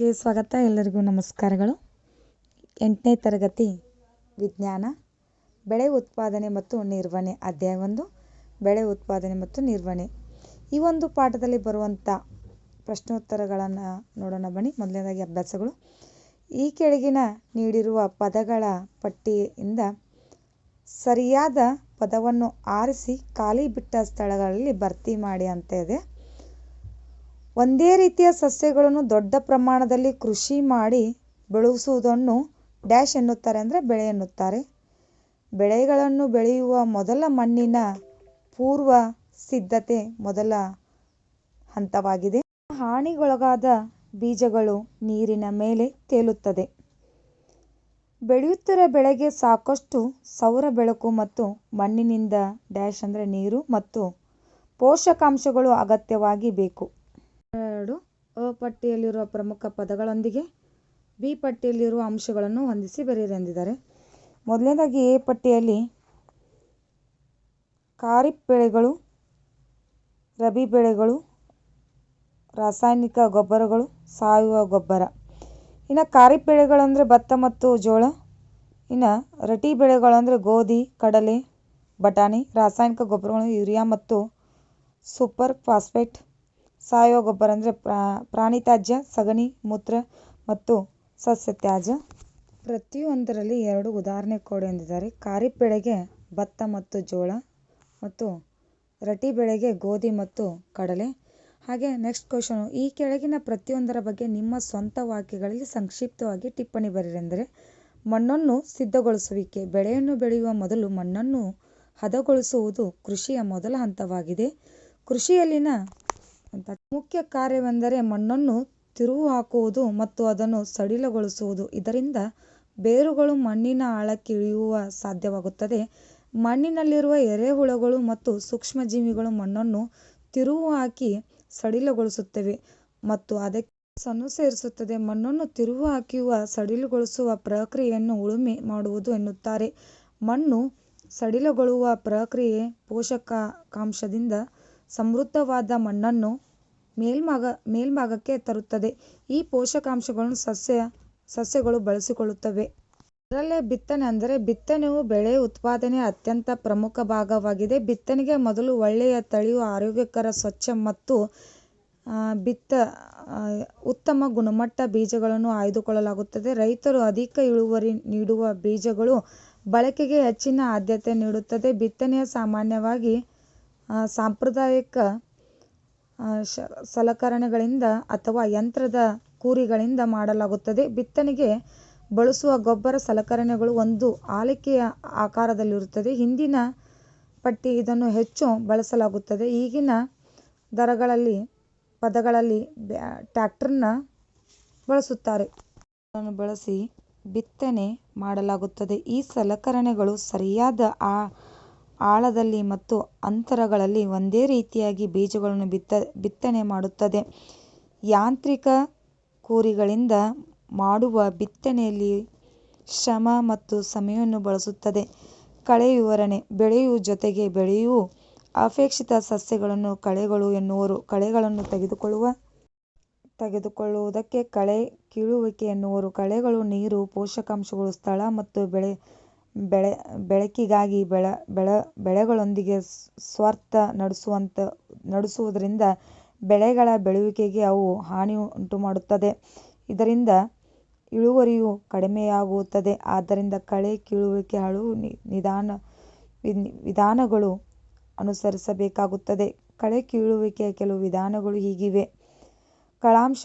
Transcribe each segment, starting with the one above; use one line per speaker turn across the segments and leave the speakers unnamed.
ಗೆ ಸ್ವಾಗತ. ಎಲ್ಲರಿಗೂ ನಮಸ್ಕಾರಗಳು. ಎಂಟನೇ ತರಗತಿ ವಿಜ್ಞಾನ, ಬೆಳೆ ಉತ್ಪಾದನೆ ಮತ್ತು ನಿರ್ವಹಣೆ ಅಧ್ಯಾಯ ಒಂದು, ಬೆಳೆ ಉತ್ಪಾದನೆ ಮತ್ತು ನಿರ್ವಹಣೆ. ಈ ಒಂದು ಪಾಠದಲ್ಲಿ ಬರುವಂಥ ಪ್ರಶ್ನೋತ್ತರಗಳನ್ನು ನೋಡೋಣ ಬನ್ನಿ. ಮೊದಲನೇದಾಗಿ ಅಭ್ಯಾಸಗಳು. ಈ ಕೆಳಗಿನ ನೀಡಿರುವ ಪದಗಳ ಪಟ್ಟಿಯಿಂದ ಸರಿಯಾದ ಪದವನ್ನು ಆರಿಸಿ, ಖಾಲಿ ಬಿಟ್ಟ ಸ್ಥಳಗಳಲ್ಲಿ ಭರ್ತಿ ಮಾಡಿ ಅಂತ ಇದೆ. ಒಂದೇ ರೀತಿಯ ಸಸ್ಯಗಳನ್ನು ದೊಡ್ಡ ಪ್ರಮಾಣದಲ್ಲಿ ಕೃಷಿ ಮಾಡಿ ಬೆಳೆಸುವುದನ್ನು ಡ್ಯಾಶ್ ಎನ್ನುತ್ತಾರೆ ಅಂದರೆ ಬೆಳೆ ಎನ್ನುತ್ತಾರೆ. ಬೆಳೆಗಳನ್ನು ಬೆಳೆಯುವ ಮೊದಲ ಮಣ್ಣಿನ ಪೂರ್ವ ಸಿದ್ಧತೆ ಮೊದಲ ಹಂತವಾಗಿದೆ. ಹಾನಿಗೊಳಗಾದ ಬೀಜಗಳು ನೀರಿನ ಮೇಲೆ ತೇಲುತ್ತದೆ. ಬೆಳೆಯುತ್ತಿರುವ ಬೆಳೆಗೆ ಸಾಕಷ್ಟು ಸೌರ ಬೆಳಕು ಮತ್ತು ಮಣ್ಣಿನಿಂದ ಡ್ಯಾಶ್ ಅಂದರೆ ನೀರು ಮತ್ತು ಪೋಷಕಾಂಶಗಳು ಅಗತ್ಯವಾಗಿ ಬೇಕು. ಎರಡು, ಅ ಪಟ್ಟಿಯಲ್ಲಿರುವ ಪ್ರಮುಖ ಪದಗಳೊಂದಿಗೆ ಬಿ ಪಟ್ಟಿಯಲ್ಲಿರುವ ಅಂಶಗಳನ್ನು ಹೊಂದಿಸಿ ಬರೆಯಿರಿ ಎಂದಿದ್ದಾರೆ ಮೊದಲನೇದಾಗಿ ಎ ಪಟ್ಟಿಯಲ್ಲಿ ಖಾರಿಫ್ ಬೆಳೆಗಳು, ರಬಿ ಬೆಳೆಗಳು, ರಾಸಾಯನಿಕ ಗೊಬ್ಬರಗಳು, ಸಾವಯವ ಗೊಬ್ಬರ. ಇನ್ನು ಖಾರಿಫ್ ಬೆಳೆಗಳಂದರೆ ಭತ್ತ ಮತ್ತು ಜೋಳ. ಇನ್ನು ರಟಿ ಬೆಳೆಗಳಂದರೆ ಗೋಧಿ, ಕಡಲೆ, ಬಟಾಣಿ, ರಾಸಾಯನಿಕ ಗೊಬ್ಬರಗಳು, ಯೂರಿಯಾ ಮತ್ತು ಸೂಪರ್ ಫಾಸ್ಫೇಟ್. ಸಾವಯವ ಗೊಬ್ಬರ ಅಂದ್ರೆ ಪ್ರಾಣಿ ತ್ಯಾಜ್ಯ ಸಗಣಿ, ಮೂತ್ರ ಮತ್ತು ಸಸ್ಯ ತ್ಯಾಜ್ಯ ಪ್ರತಿಯೊಂದರಲ್ಲಿ ಎರಡು ಉದಾಹರಣೆ ಕೊಡಿ ಎಂದಿದ್ದಾರೆ. ಖಾರಿಫ್ ಬೆಳೆಗೆ ಭತ್ತ ಮತ್ತು ಜೋಳ ಮತ್ತು ರಟಿ ಬೆಳೆಗೆ ಗೋಧಿ ಮತ್ತು ಕಡಲೆ. ಹಾಗೆ ನೆಕ್ಸ್ಟ್ ಕ್ವಶನು ಈ ಕೆಳಗಿನ ಪ್ರತಿಯೊಂದರ ಬಗ್ಗೆ ನಿಮ್ಮ ಸ್ವಂತ ವಾಕ್ಯಗಳಲ್ಲಿ ಸಂಕ್ಷಿಪ್ತವಾಗಿ ಟಿಪ್ಪಣಿ ಬರೆರೆಂದರೆ ಮಣ್ಣನ್ನು ಸಿದ್ಧಗೊಳಿಸುವಿಕೆ. ಬೆಳೆಯನ್ನು ಬೆಳೆಯುವ ಮೊದಲು ಮಣ್ಣನ್ನು ಹದಗೊಳಿಸುವುದು ಕೃಷಿಯ ಮೊದಲ ಹಂತವಾಗಿದೆ. ಕೃಷಿಯಲ್ಲಿನ ಮುಖ್ಯ ಕಾರ್ಯವೆಂದರೆ ಮಣ್ಣನ್ನು ತಿರುವು ಹಾಕುವುದು ಮತ್ತು ಅದನ್ನು ಸಡಿಲಗೊಳಿಸುವುದು. ಇದರಿಂದ ಬೇರುಗಳು ಮಣ್ಣಿನ ಆಳಕ್ಕೆ ಇಳಿಯುವ ಸಾಧ್ಯವಾಗುತ್ತದೆ. ಮಣ್ಣಿನಲ್ಲಿರುವ ಎರೆಹುಳುಗಳು ಮತ್ತು ಸೂಕ್ಷ್ಮಜೀವಿಗಳು ಮಣ್ಣನ್ನು ತಿರುವು ಹಾಕಿ ಸಡಿಲಗೊಳಿಸುತ್ತವೆ ಮತ್ತು ಅದಕ್ಕೆ ಸನ್ನು ಸೇರಿಸುತ್ತದೆ. ಮಣ್ಣನ್ನು ತಿರುವು ಹಾಕಿಯುವ ಸಡಿಲಗೊಳಿಸುವ ಪ್ರಕ್ರಿಯೆಯನ್ನು ಉಳುಮೆ ಮಾಡುವುದು ಎನ್ನುತ್ತಾರೆ. ಮಣ್ಣು ಸಡಿಲಗೊಳ್ಳುವ ಪ್ರಕ್ರಿಯೆ ಪೋಷಕಾಂಶದಿಂದ ಸಮೃದ್ಧವಾದ ಮಣ್ಣನ್ನು ಮೇಲ್ಮಾಗ, ಮೇಲ್ಭಾಗಕ್ಕೆ ತರುತ್ತದೆ. ಈ ಪೋಷಕಾಂಶಗಳನ್ನು ಸಸ್ಯ, ಸಸ್ಯಗಳು ಬಳಸಿಕೊಳ್ಳುತ್ತವೆ. ಅದರಲ್ಲೇ ಬಿತ್ತನೆ ಅಂದರೆ ಬಿತ್ತನೆಯು ಬೆಳೆ ಉತ್ಪಾದನೆಯ ಅತ್ಯಂತ ಪ್ರಮುಖ ಭಾಗವಾಗಿದೆ. ಬಿತ್ತನೆಗೆ ಮೊದಲು ಒಳ್ಳೆಯ ತಳಿಯು ಆರೋಗ್ಯಕರ, ಸ್ವಚ್ಛ ಮತ್ತು ಬಿತ್ತ ಉತ್ತಮ ಗುಣಮಟ್ಟ ಬೀಜಗಳನ್ನು ಆಯ್ದುಕೊಳ್ಳಲಾಗುತ್ತದೆ. ರೈತರು ಅಧಿಕ ಇಳುವರಿ ನೀಡುವ ಬೀಜಗಳು ಬಳಕೆಗೆ ಹೆಚ್ಚಿನ ಆದ್ಯತೆ ನೀಡುತ್ತದೆ. ಬಿತ್ತನೆಯ ಸಾಮಾನ್ಯವಾಗಿ ಸಾಂಪ್ರದಾಯಿಕ ಸಲಕರಣೆಗಳಿಂದ ಅಥವಾ ಯಂತ್ರದ ಕೂರಿಗಳಿಂದ ಮಾಡಲಾಗುತ್ತದೆ. ಬಿತ್ತನೆಗೆ ಬಳಸುವ ಗೊಬ್ಬರ ಸಲಕರಣೆಗಳು ಒಂದು ಆಲಿಕೆಯ ಆಕಾರದಲ್ಲಿರುತ್ತದೆ. ಹಿಂದಿನ ಪಟ್ಟಿ ಇದನ್ನು ಹೆಚ್ಚು ಬಳಸಲಾಗುತ್ತದೆ. ಈಗಿನ ದರಗಳಲ್ಲಿ, ಪದಗಳಲ್ಲಿ ಟ್ಯಾಕ್ಟರ್ನ ಬಳಸುತ್ತಾರೆ. ಬಳಸಿ ಬಿತ್ತನೆ ಮಾಡಲಾಗುತ್ತದೆ. ಈ ಸಲಕರಣೆಗಳು ಸರಿಯಾದ ಆ ಆಳದಲ್ಲಿ ಮತ್ತು ಅಂತರಗಳಲ್ಲಿ ಒಂದೇ ರೀತಿಯಾಗಿ ಬೀಜಗಳನ್ನು ಬಿತ್ತ, ಬಿತ್ತನೆ ಮಾಡುತ್ತದೆ. ಯಾಂತ್ರಿಕ ಕೂರಿಗಳಿಂದ ಮಾಡುವ ಬಿತ್ತನೆಯಲ್ಲಿ ಶ್ರಮ ಮತ್ತು ಸಮಯವನ್ನು ಬಳಸುತ್ತದೆ. ಕಳೆ ವಿವರಣೆ ಬೆಳೆಯುವ ಜೊತೆಗೆ ಬೆಳೆಯು ಅಪೇಕ್ಷಿತ ಸಸ್ಯಗಳನ್ನು ಕಳೆಗಳು ಎನ್ನುವರು. ಕಳೆಗಳನ್ನು ತೆಗೆದುಕೊಳ್ಳುವ, ತೆಗೆದುಕೊಳ್ಳುವುದಕ್ಕೆ ಕಳೆ, ಕೀಳುವಿಕೆ ಎನ್ನುವರು. ಕಳೆಗಳು ನೀರು, ಪೋಷಕಾಂಶಗಳು, ಸ್ಥಳ ಮತ್ತು ಬೆಳೆ ಬೆಳೆ, ಬೆಳಕಿಗಾಗಿ ಬೆಳ ಬೆಳ, ಬೆಳೆಗಳೊಂದಿಗೆ ಸ್ವಾರ್ಥ ನಡೆಸುವಂಥ ನಡೆಸುವುದರಿಂದ ಬೆಳೆಗಳ ಬೆಳೆಯುವಿಕೆಗೆ ಅವು ಹಾನಿ ಉಂಟುಮಾಡುತ್ತದೆ ಇದರಿಂದ ಇಳುವರಿಯು ಕಡಿಮೆಯಾಗುತ್ತದೆ. ಆದ್ದರಿಂದ ಕಳೆ, ಕೀಳುವಿಕೆ ಹಲವು ನಿಧಾನ ವಿಧಾನಗಳು ಅನುಸರಿಸಬೇಕಾಗುತ್ತದೆ. ಕಳೆ, ಕೀಳುವಿಕೆಯ ಕೆಲವು ವಿಧಾನಗಳು ಹೀಗಿವೆ. ಕಳಾಂಶ,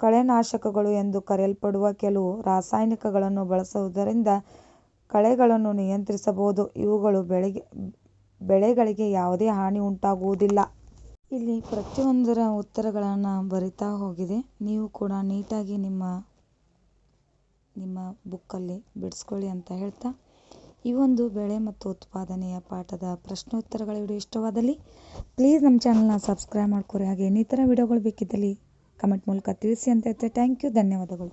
ಕಳೆನಾಶಕಗಳು ಎಂದು ಕರೆಯಲ್ಪಡುವ ಕೆಲವು ರಾಸಾಯನಿಕಗಳನ್ನು ಬಳಸುವುದರಿಂದ ಕಳೆಗಳನ್ನು ನಿಯಂತ್ರಿಸಬಹುದು. ಇವುಗಳು ಬೆಳೆಗೆ, ಬೆಳೆಗಳಿಗೆ ಯಾವುದೇ ಹಾನಿ ಉಂಟಾಗುವುದಿಲ್ಲ. ಇಲ್ಲಿ ಪ್ರತಿಯೊಂದರ ಉತ್ತರಗಳನ್ನು ಬರಿತಾ ಹೋಗಿದೆ. ನೀವು ಕೂಡ ನೀಟಾಗಿ ನಿಮ್ಮ ನಿಮ್ಮ ಬುಕ್ಕಲ್ಲಿ ಬಿಡಿಸ್ಕೊಳ್ಳಿ ಅಂತ ಹೇಳ್ತಾ, ಈ ಒಂದು ಬೆಳೆ ಮತ್ತು ಉತ್ಪಾದನೆಯ ಪಾಠದ ಪ್ರಶ್ನೋತ್ತರಗಳ ವಿಡಿಯೋ ಇಷ್ಟವಾದಲ್ಲಿ ಪ್ಲೀಸ್ ನಮ್ಮ ಚಾನಲ್ನ ಸಬ್ಸ್ಕ್ರೈಬ್ ಮಾಡ್ಕೊರಿ. ಹಾಗೆ ಇನ್ನಿತರ ವಿಡಿಯೋಗಳು ಬೇಕಿದ್ದಲ್ಲಿ ಕಮೆಂಟ್ ಮೂಲಕ ತಿಳಿಸಿ ಅಂತ ಹೇಳ್ತೆ ಥ್ಯಾಂಕ್ ಯು ಧನ್ಯವಾದಗಳು.